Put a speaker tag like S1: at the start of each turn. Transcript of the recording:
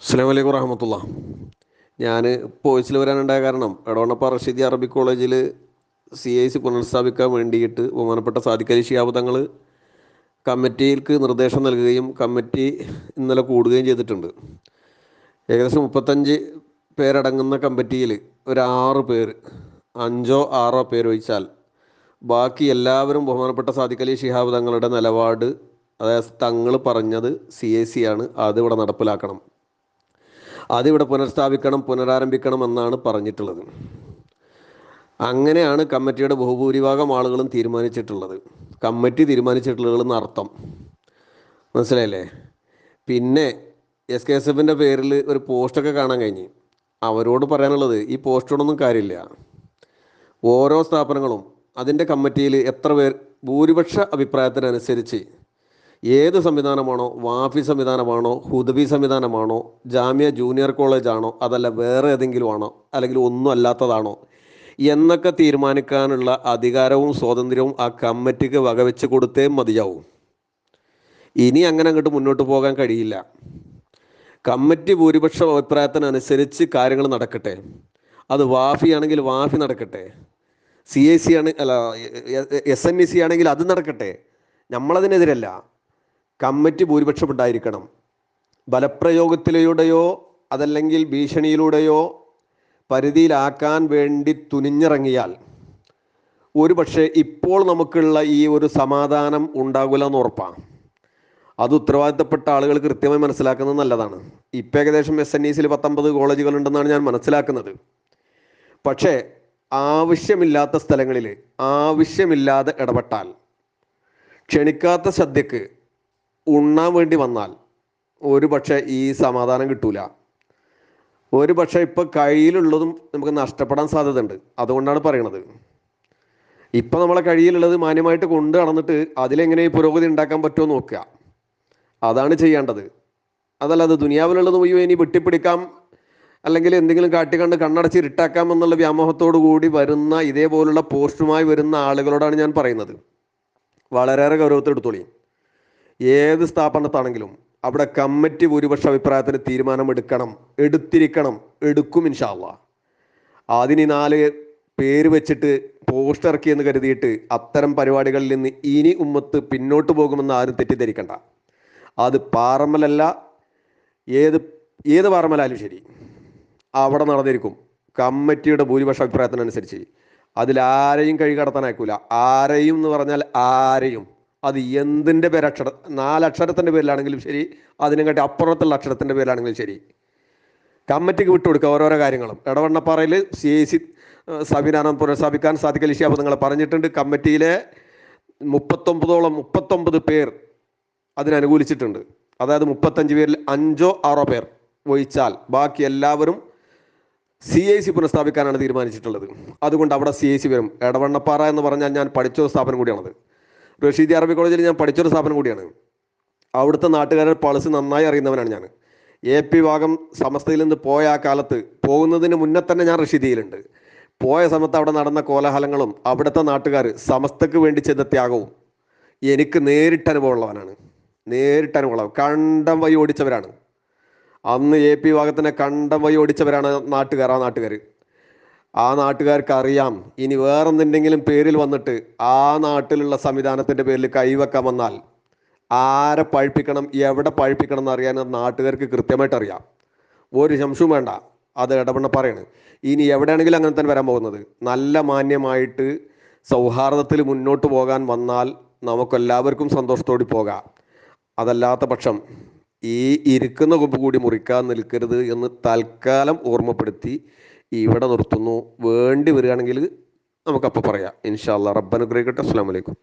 S1: അസ്സാം വലൈക്കും വറഹമത്തുള്ള. ഞാൻ പോയിച്ചിൽ വരാനുണ്ടായ കാരണം എടവണ്ണപ്പ റഷീദി അറബിക് കോളേജിൽ സി ഐ സി പുനഃസ്ഥാപിക്കാൻ വേണ്ടിയിട്ട് ബഹുമാനപ്പെട്ട സാദിഖ് അലി ഷിഹാബ് തങ്ങൾ കമ്മിറ്റിക്ക് നിർദ്ദേശം നൽകുകയും കമ്മിറ്റി ഇന്നലെ കൂടുകയും ചെയ്തിട്ടുണ്ട്. ഏകദേശം മുപ്പത്തഞ്ച് പേരടങ്ങുന്ന കമ്മിറ്റിയിൽ ഒരു ആറ് പേര് അഞ്ചോ ആറോ പേര് ഒഴിച്ചാൽ ബാക്കി എല്ലാവരും ബഹുമാനപ്പെട്ട സാദിഖ് അലി ഷിഹാബ് തങ്ങളുടെ നിലപാട് അതായത് തങ്ങൾ പറഞ്ഞത് സി എ സി ആണ്. അത് ഇവിടെ നടപ്പിലാക്കണം. അതിവിടെ പുനഃസ്ഥാപിക്കണം പുനരാരംഭിക്കണം എന്നാണ് പറഞ്ഞിട്ടുള്ളത്. അങ്ങനെയാണ് കമ്മിറ്റിയുടെ ബഹുഭൂരിഭാഗം ആളുകളും തീരുമാനിച്ചിട്ടുള്ളത്. കമ്മിറ്റി തീരുമാനിച്ചിട്ടുള്ളത് എന്നർത്ഥം മനസ്സിലായില്ലേ? പിന്നെ എസ് കെ എസ് എഫിന്റെ പേരിൽ ഒരു പോസ്റ്റൊക്കെ കാണാൻ കഴിഞ്ഞ്. അവരോട് പറയാനുള്ളത് ഈ പോസ്റ്റോടൊന്നും കാര്യമില്ല. ഓരോ സ്ഥാപനങ്ങളും അതിന്റെ കമ്മിറ്റിയിൽ എത്ര പേർ ഭൂരിപക്ഷ അഭിപ്രായത്തിനനുസരിച്ച് ഏത് സംവിധാനമാണോ വാഫി സംവിധാനമാണോ ഹുദബി സംവിധാനമാണോ ജാമ്യ ജൂനിയർ കോളേജാണോ അതല്ല വേറെ ഏതെങ്കിലും ആണോ അല്ലെങ്കിൽ ഒന്നും അല്ലാത്തതാണോ എന്നൊക്കെ തീരുമാനിക്കാനുള്ള അധികാരവും സ്വാതന്ത്ര്യവും ആ കമ്മിറ്റിക്ക് വകവെച്ച് കൊടുത്തേ മതിയാവും. ഇനി അങ്ങനെ അങ്ങോട്ട് മുന്നോട്ട് പോകാൻ കഴിയില്ല. കമ്മിറ്റി ഭൂരിപക്ഷ അഭിപ്രായത്തിനനുസരിച്ച് കാര്യങ്ങൾ നടക്കട്ടെ. അത് വാഫി ആണെങ്കിൽ വാഫി നടക്കട്ടെ. സി എ സി ആണ് അല്ല എസ് എൻ ഇ സി ആണെങ്കിൽ അത് നടക്കട്ടെ. നമ്മളതിനെതിരല്ല. കമ്മിറ്റി ഭൂരിപക്ഷം ഉണ്ടായിരിക്കണം ബലപ്രയോഗത്തിലൂടെയോ അതല്ലെങ്കിൽ ഭീഷണിയിലൂടെയോ പരിധിയിലാക്കാൻ വേണ്ടി തുനിഞ്ഞിറങ്ങിയാൽ ഒരു പക്ഷേ ഇപ്പോൾ നമുക്കുള്ള ഈ ഒരു സമാധാനം ഉണ്ടാകില്ല എന്ന് ഉറപ്പാണ് അത് ഉത്തരവാദിത്തപ്പെട്ട ആളുകൾ കൃത്യമായി മനസ്സിലാക്കുന്നത് നല്ലതാണ്. ഇപ്പം ഏകദേശം എസ് എൻ ഇ സിയിൽ പത്തൊമ്പത് കോളേജുകൾ ഉണ്ടെന്നാണ് ഞാൻ മനസ്സിലാക്കുന്നത്. പക്ഷേ ആവശ്യമില്ലാത്ത സ്ഥലങ്ങളിൽ ആവശ്യമില്ലാതെ ഇടപെട്ടാൽ ക്ഷണിക്കാത്ത സദ്യക്ക് ഉണ്ണാൻ വേണ്ടി വന്നാൽ ഒരു പക്ഷേ ഈ സമാധാനം കിട്ടൂല. ഒരു പക്ഷേ ഇപ്പം കയ്യിലുള്ളതും നമുക്ക് നഷ്ടപ്പെടാൻ സാധ്യതയുണ്ട്. അതുകൊണ്ടാണ് പറയണത്. ഇപ്പം നമ്മളെ കഴിയിലുള്ളത് മാന്യമായിട്ട് കൊണ്ട് നടന്നിട്ട് അതിലെങ്ങനെ പുരോഗതി ഉണ്ടാക്കാൻ പറ്റുമോ നോക്കുക. അതാണ് ചെയ്യേണ്ടത്. അതല്ലാതെ ദുനിയാവിലുള്ളത് മുഴുവൻ ഇനി വെട്ടിപ്പിടിക്കാം അല്ലെങ്കിൽ എന്തെങ്കിലും കാട്ടിക്കണ്ട് കണ്ണടച്ച് ഇരുട്ടാക്കാം എന്നുള്ള വ്യാമോഹത്തോടു കൂടി വരുന്ന ഇതേപോലുള്ള പോസ്റ്റുമായി വരുന്ന ആളുകളോടാണ് ഞാൻ പറയുന്നത്. വളരെയേറെ ഗൗരവത്തിലെടുത്തോളി ഏത് സ്ഥാപനത്താണെങ്കിലും അവിടെ കമ്മിറ്റി ഭൂരിപക്ഷ അഭിപ്രായത്തിന് തീരുമാനം എടുക്കണം എടുത്തിരിക്കണം എടുക്കും ഇൻഷാല്ല അതിന് നാല് പേര് വെച്ചിട്ട് പോസ്റ്റ് ഇറക്കിയെന്ന് കരുതിയിട്ട് അത്തരം പരിപാടികളിൽ നിന്ന് ഇനി ഉമ്മത്ത് പിന്നോട്ട് പോകുമെന്ന് ആരും തെറ്റിദ്ധരിക്കണ്ട. അത് പാറമ്മലല്ല ഏത് ഏത് പാറമ്മലായാലും ശരി അവിടെ നടന്നിരിക്കും. കമ്മിറ്റിയുടെ ഭൂരിപക്ഷ അഭിപ്രായത്തിനനുസരിച്ച്. അതിലാരെയും കൈ ആരെയും എന്ന് പറഞ്ഞാൽ ആരെയും. അത് എന്തിന്റെ പേരക്ഷര നാലക്ഷരത്തിന്റെ പേരിലാണെങ്കിലും ശരി അതിനെങ്കാട്ടി അപ്പുറത്തുള്ള അക്ഷരത്തിന്റെ പേരിലാണെങ്കിലും ശരി. കമ്മിറ്റിക്ക് വിട്ടുകൊടുക്കുക ഓരോരോ കാര്യങ്ങളും. ഇടവണ്ണപ്പാറയിൽ സി ഐ സി സംവിധാനം പുനഃസ്ഥാപിക്കാൻ സാധിക്കൽ നിങ്ങളെ പറഞ്ഞിട്ടുണ്ട്. കമ്മിറ്റിയിലെ മുപ്പത്തൊമ്പതോളം മുപ്പത്തൊമ്പത് പേർ അതിനനുകൂലിച്ചിട്ടുണ്ട് അതായത് മുപ്പത്തഞ്ച് പേരിൽ അഞ്ചോ ആറോ പേർ ഒഴിച്ചാൽ ബാക്കി എല്ലാവരും സി ഐ സി പുനഃസ്ഥാപിക്കാനാണ് തീരുമാനിച്ചിട്ടുള്ളത്. അതുകൊണ്ട് അവിടെ സി ഐ സി വരും. എടവണ്ണപ്പാറ എന്ന് പറഞ്ഞാൽ ഞാൻ പഠിച്ച സ്ഥാപനം കൂടിയാണത്. റഷീദി അറബി കോളേജിൽ ഞാൻ പഠിച്ചൊരു സ്ഥാപനം കൂടിയാണ്. അവിടുത്തെ നാട്ടുകാരുടെ പൾസ് നന്നായി അറിയുന്നവനാണ് ഞാൻ എ പി ഭാഗം സമസ്തയിൽ നിന്ന് പോയ ആ കാലത്ത് പോകുന്നതിന് മുന്നേ തന്നെ ഞാൻ റഷീദിയിലുണ്ട് പോയ സമയത്ത് അവിടെ നടന്ന കോലാഹലങ്ങളും അവിടുത്തെ നാട്ടുകാർ സമസ്തക്ക് വേണ്ടി ചെയ്ത ത്യാഗവും എനിക്ക് നേരിട്ട് അനുഭവമുള്ളവനാണ്. നേരിട്ട് അനുഭവം കണ്ടം വഴി ഓടിച്ചവരാണ്. അന്ന് എ പി ഭാഗത്തിനെ കണ്ടം വഴി ഓടിച്ചവരാണ് നാട്ടുകാർ ആ നാട്ടുകാർ ആ നാട്ടുകാർക്ക് അറിയാം ഇനി വേറെന്തെങ്കിലും പേരിൽ വന്നിട്ട് ആ നാട്ടിലുള്ള സംവിധാനത്തിന്റെ പേരിൽ കൈവെക്കാൻ വന്നാൽ ആരെ പഴിപ്പിക്കണം എവിടെ പഴിപ്പിക്കണം എന്ന് അറിയാൻ നാട്ടുകാർക്ക് കൃത്യമായിട്ട് അറിയാം. ഒരു ശംശവും വേണ്ട. അത് ഇടപെടണ പറയാണ്. ഇനി എവിടെയാണെങ്കിലും അങ്ങനെ തന്നെ വരാൻ പോകുന്നത്. നല്ല മാന്യമായിട്ട് സൗഹാർദ്ദത്തിൽ മുന്നോട്ട് പോകാൻ വന്നാൽ നമുക്കെല്ലാവർക്കും സന്തോഷത്തോടെ പോകാം. അതല്ലാത്ത പക്ഷം ഈ ഇരിക്കുന്ന കൊമ്പ് കൂടി മുറിക്കാൻ നിൽക്കരുത് എന്ന് തൽക്കാലം ഓർമ്മപ്പെടുത്തി ഇവിടെ നിർത്തുന്നു. വേണ്ടി വരികയാണെങ്കിൽ നമുക്കപ്പോൾ പറയാം. ഇൻഷാല്ല റബ്ബനുഗ്രഹിക്കട്ടെ. അസ്സാം വലൈക്കും